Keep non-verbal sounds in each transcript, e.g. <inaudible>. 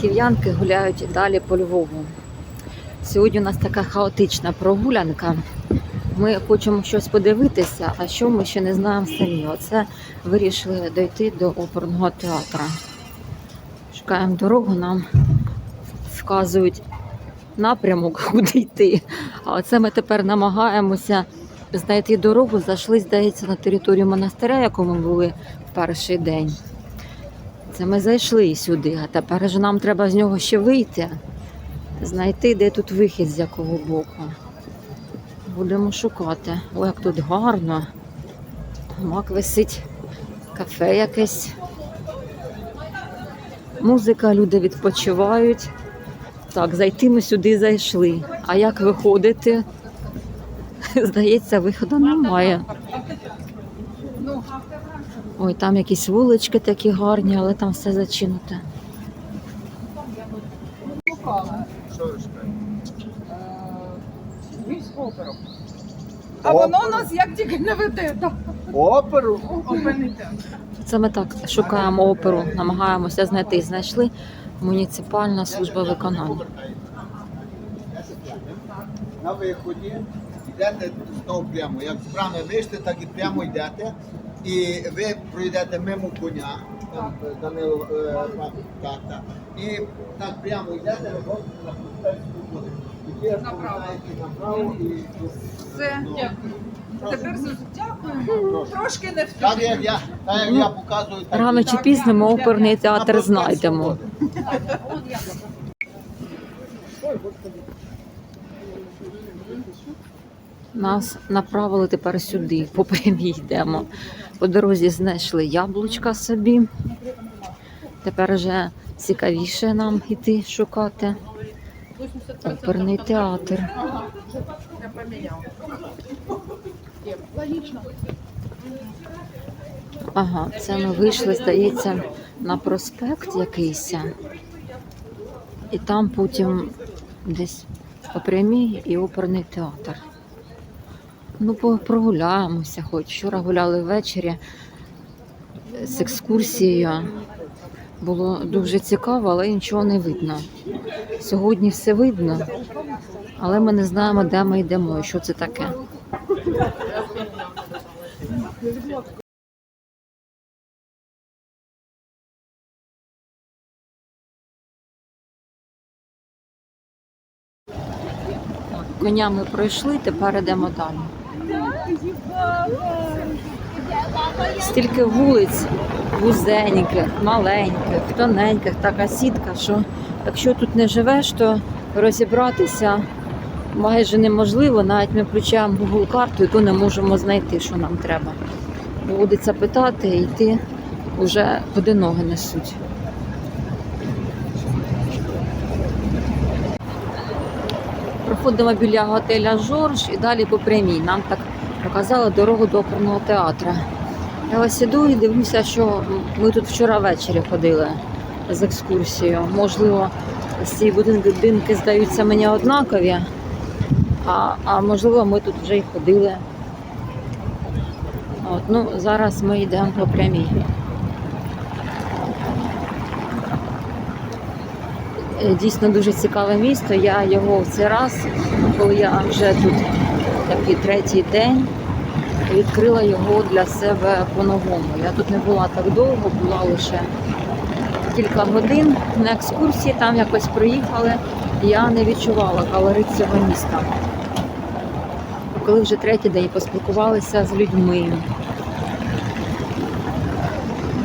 харків'янки гуляють далі по Львову. Сьогодні у нас така хаотична прогулянка. Ми хочемо щось подивитися, а що ми ще не знаємо самі. Оце вирішили дойти до оперного театру. Шукаємо дорогу, нам вказують напрямок, <laughs> куди йти. А оце ми тепер намагаємося знайти дорогу. Зайшли, здається, на територію монастиря, якому ми були в перший день. Це ми зайшли сюди, а тепер же нам треба з нього ще вийти, знайти, де тут вихід з якого боку. Будемо шукати. О, як тут гарно. Мак висить, кафе якесь. Музика, люди відпочивають. Так, зайти ми сюди зайшли. А як виходити? <laughs> Здається, виходу немає. Ой, там якісь вулички такі гарні, але там все зачинуте. А воно нас як тільки не веде. Оперу? Це ми так шукаємо оперу, намагаємося знайти. Знайшли муніципальна служба виконання. На виході йдете знову прямо. Як з брами вийшли, так і прямо йдете. І ви пройдете мимо коня, там е, Данило е, пан. І так прямо йдете, виходите на Пустельську вулицю. Тоді повертаєте направо і Все, дякую. Тепер дякую. Трошки не Так як я, так як я показую, так Рано чи пізно ми оперний театр на знайдемо. Нас направили тепер сюди, по прямій йдемо. По дорозі знайшли яблучка собі. Тепер вже цікавіше нам іти шукати. Оперний театр. Ага, це ми вийшли, здається, на проспект якийсь. І там потім десь по прямій і оперний театр. Ну, прогуляємося хоч. Вчора гуляли ввечері з екскурсією. Було дуже цікаво, але нічого не видно. Сьогодні все видно, але ми не знаємо, де ми йдемо і що це таке. Коня ми пройшли, тепер йдемо далі. Стільки вулиць вузеньких, маленьких, тоненьких, така сітка, що якщо тут не живеш, то розібратися майже неможливо. Навіть ми включаємо Google карту і то не можемо знайти, що нам треба. Доводиться питати і йти вже куди ноги несуть. Проходимо біля готеля Жорж і далі по прямій. Нам так показали дорогу до оперного театру. Я ось іду і дивлюся, що ми тут вчора ввечері ходили з екскурсією. Можливо, ці будинки, будинки здаються мені однакові, а, а можливо, ми тут вже й ходили. От, ну, зараз ми йдемо по прямій. Е, Дійсно дуже цікаве місто. Я його в цей раз, коли я вже тут такий третій день, відкрила його для себе по-новому. Я тут не була так довго, була лише кілька годин на екскурсії, там якось проїхали. Я не відчувала калорит цього міста. Коли вже третій день поспілкувалися з людьми,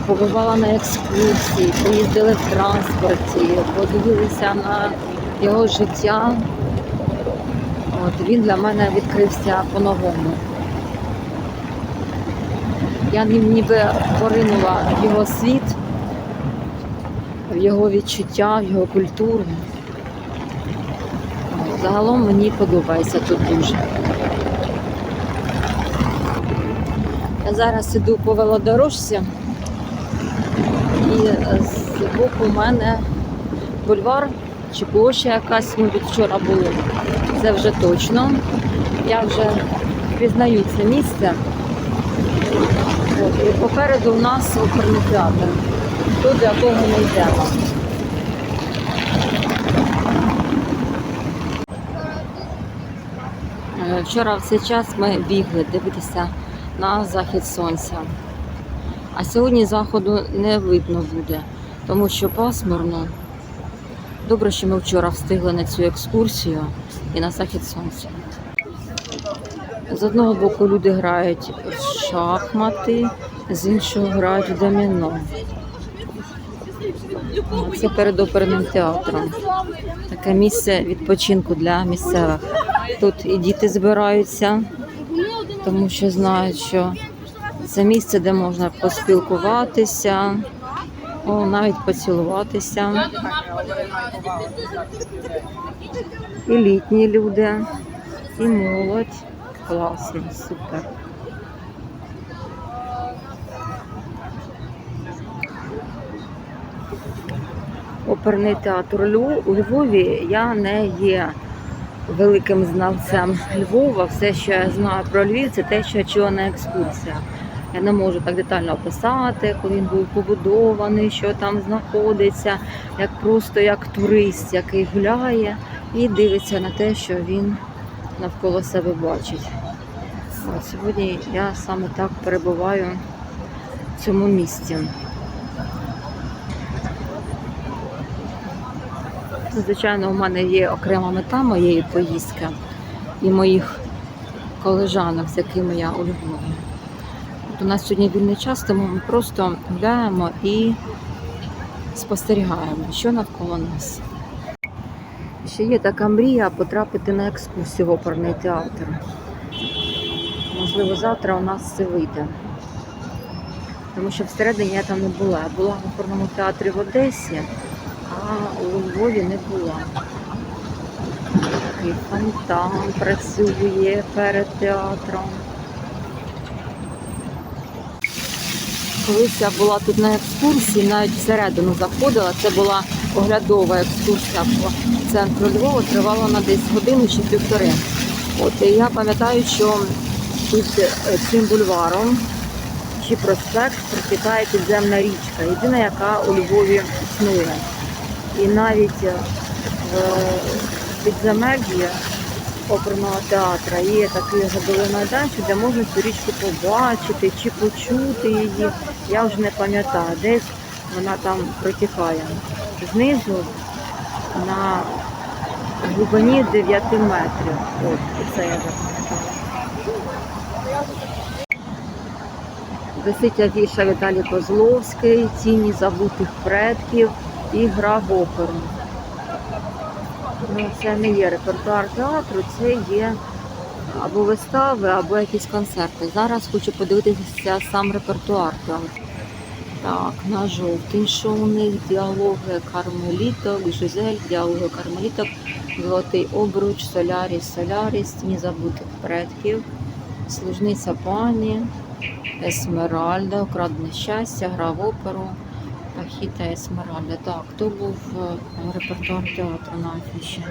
побувала на екскурсії, поїздили в транспорті, подивилися на його життя. От, він для мене відкрився по-новому. Я ніби поринула в його світ, в його відчуття, в його культуру. Загалом мені подобається тут дуже. Я зараз іду по велодорожці. І з боку в мене бульвар чи площа якась, ми тут вчора були. Це вже точно. Я вже пізнаю це місце попереду у нас Укрнефтеатр, для якого ми йдемо. Е, вчора в цей час ми бігли дивитися на захід сонця. А сьогодні заходу не видно буде, тому що пасмурно. Добре, що ми вчора встигли на цю екскурсію і на захід сонця. З одного боку люди грають в шахмати, з іншого грають в доміно. Це перед оперним театром. Таке місце відпочинку для місцевих. Тут і діти збираються, тому що знають, що це місце, де можна поспілкуватися, о, навіть поцілуватися. І літні люди, і молодь. Класно, супер. Оперний театр Льву- у Львові я не є великим знавцем Львова. Все, що я знаю про Львів, це те, що я чула на екскурсіях. Я не можу так детально описати, коли він був побудований, що там знаходиться, як просто як турист, який гуляє і дивиться на те, що він навколо себе бачить. От сьогодні я саме так перебуваю в цьому місці. Звичайно, у мене є окрема мета моєї поїздки і моїх колежанок, з якими я у. От у нас сьогодні вільний час, тому ми просто гуляємо і спостерігаємо, що навколо нас. Ще є така мрія потрапити на екскурсію в оперний театр. Можливо, завтра у нас це вийде. Тому що всередині я там не була. Я була в оперному театрі в Одесі, а у Львові не була. Такий фонтан працює перед театром. Колись я була тут на екскурсії, навіть всередину заходила. Це була оглядова екскурсія по центру Львова, тривала вона десь годину чи півтори. От і я пам'ятаю, що тут е, цим бульваром чи проспект протікає підземна річка, єдина, яка у Львові існує. І навіть е, в підземеллі оперного театру є такий оглядовий майданчик, де можна цю річку побачити чи почути її. Я вже не пам'ятаю, десь вона там протікає. Знизу на глибині 9 метрів. От, це я запам'ятала. Висить афіша Віталій Козловський, тіні забутих предків і гра в оперу. Ну, це не є репертуар театру, це є або вистави, або якісь концерти. Зараз хочу подивитися сам репертуар театру. Так, на жовтий що у них діалоги кармеліток, Жизель, діалоги кармеліток, Золотий обруч, Соляріс, Соляріс, Тіні забутих предків, Служниця пані, Есмеральда, Украдене щастя, гра в оперу, Пахіта Есмеральда. Так, то був е, репертуар театру на афіші.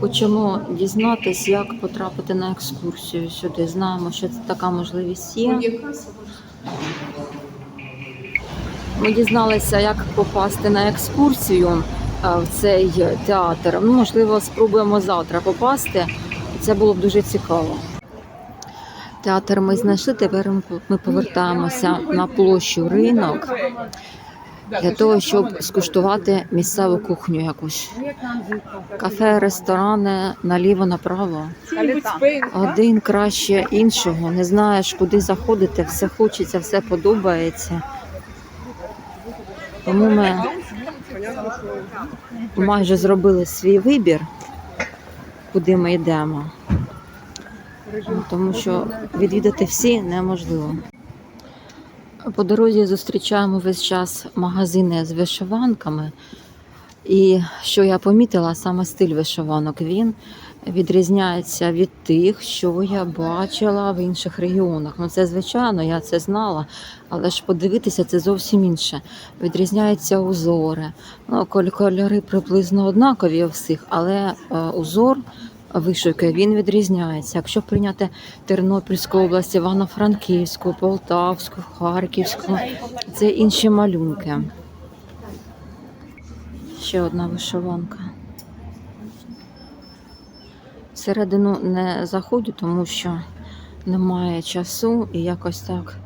Хочемо дізнатися, як потрапити на екскурсію сюди. Знаємо, що це така можливість є. Ми дізналися, як попасти на екскурсію е, в цей театр. Ну, можливо, спробуємо завтра попасти. Це було б дуже цікаво. Театр ми знайшли. Тепер ми повертаємося на площу ринок для того, щоб скуштувати місцеву кухню якусь. Кафе, ресторани наліво направо. Один краще іншого. Не знаєш, куди заходити, все хочеться, все подобається. Тому ми майже зробили свій вибір, куди ми йдемо. Ну, Тому що відвідати всі неможливо. По дорозі зустрічаємо весь час магазини з вишиванками. І що я помітила, саме стиль вишиванок він відрізняється від тих, що я бачила в інших регіонах. Ну це звичайно, я це знала, але ж подивитися це зовсім інше. Відрізняються узори. Ну, коль- кольори приблизно однакові у всіх, але е, узор вишивки він відрізняється. Якщо прийняти Тернопільську область, Івано-Франківську, Полтавську, Харківську, це інші малюнки. Ще одна вишиванка. Всередину не заходжу, тому що немає часу і якось так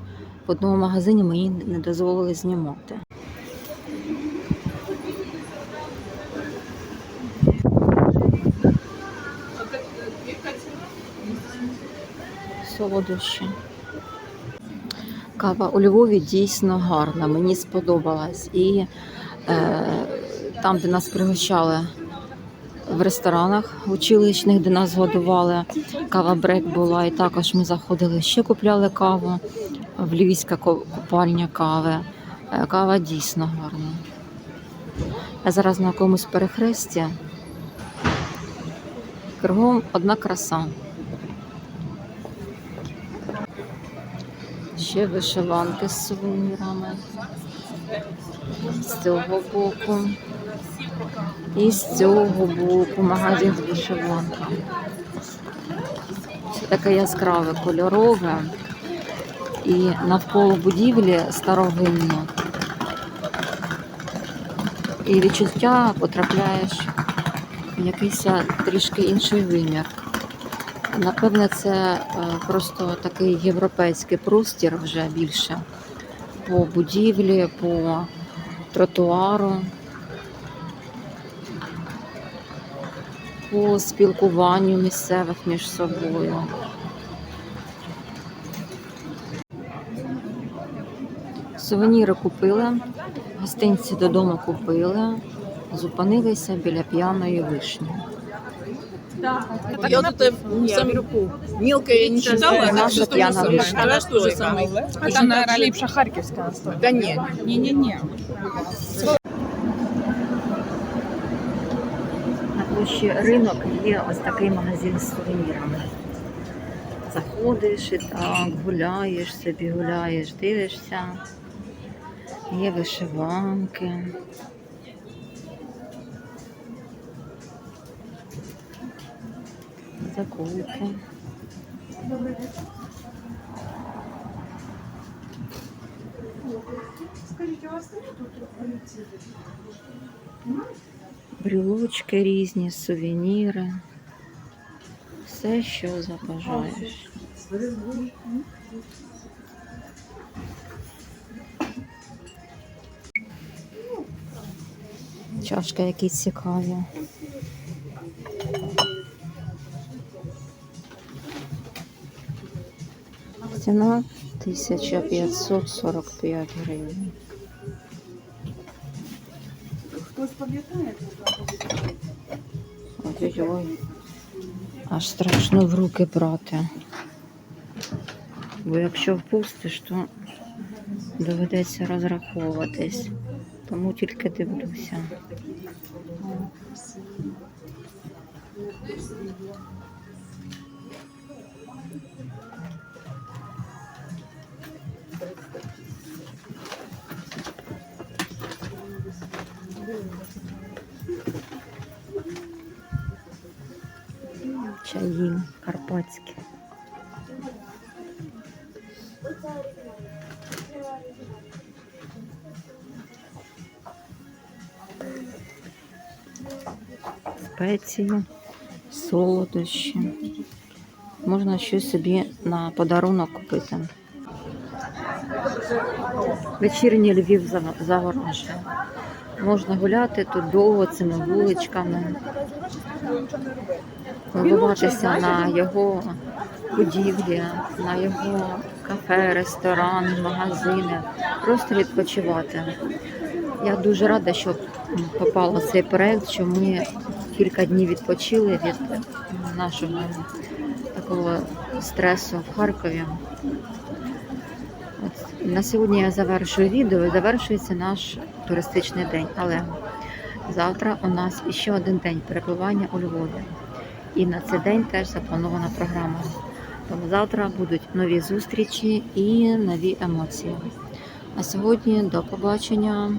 в одному магазині мені не дозволили знімати. Солодощі. Кава у Львові дійсно гарна, мені сподобалась. І е, там, де нас пригощали в ресторанах училищних, де нас годували, кава брек була, і також ми заходили, ще купляли каву в Львівська купальня кави. Е, Кава дійсно гарна. Я зараз на якомусь перехресті. Кругом одна краса. Ще вишиванки з сувенірами. З цього боку. І з цього боку магазин з вишиванками. Таке яскраве, кольорове. І навколо будівлі старовинно. І відчуття потрапляєш в якийсь трішки інший вимір. Напевне, це е, просто такий європейський простір вже більше по будівлі, по тротуару, по спілкуванню місцевих між собою. Сувеніри купили, гостинці додому купили, зупинилися біля п'яної вишні. Я тут сам мелкое я не читала, Наша так что тоже вишня. самое. Она тоже самое. А там, наверное, ліпша харківська стоїть. Да нет. Ні-ні-ні. На площі ринок є ось такий магазин з сувенірами. Заходиш і так, гуляєш собі, гуляєш, дивишся. Є вишиванки. Закупи. Брілочки різні, сувеніри. Все, що забажаєш. Чашки якісь цікаві. Ціна 1545 гривень. Хтось пам'ятає? Ой-ой-ой. Аж страшно в руки брати. Бо якщо впустиш, то доведеться розраховуватись. Тому тільки дивлюся. Карпатські. Спеції, солодощі. Можна щось собі на подарунок купити. Вечірній Львів зав- Можна гуляти тут довго цими вуличками, любуватися на його будівлі, на його кафе, ресторани, магазини, просто відпочивати. Я дуже рада, що попала в цей проект, що ми кілька днів відпочили від нашого такого стресу в Харкові. От на сьогодні я завершую відео і завершується наш туристичний день. Але завтра у нас ще один день перебування у Львові. І на цей день теж запланована програма. Тому завтра будуть нові зустрічі і нові емоції. А сьогодні до побачення.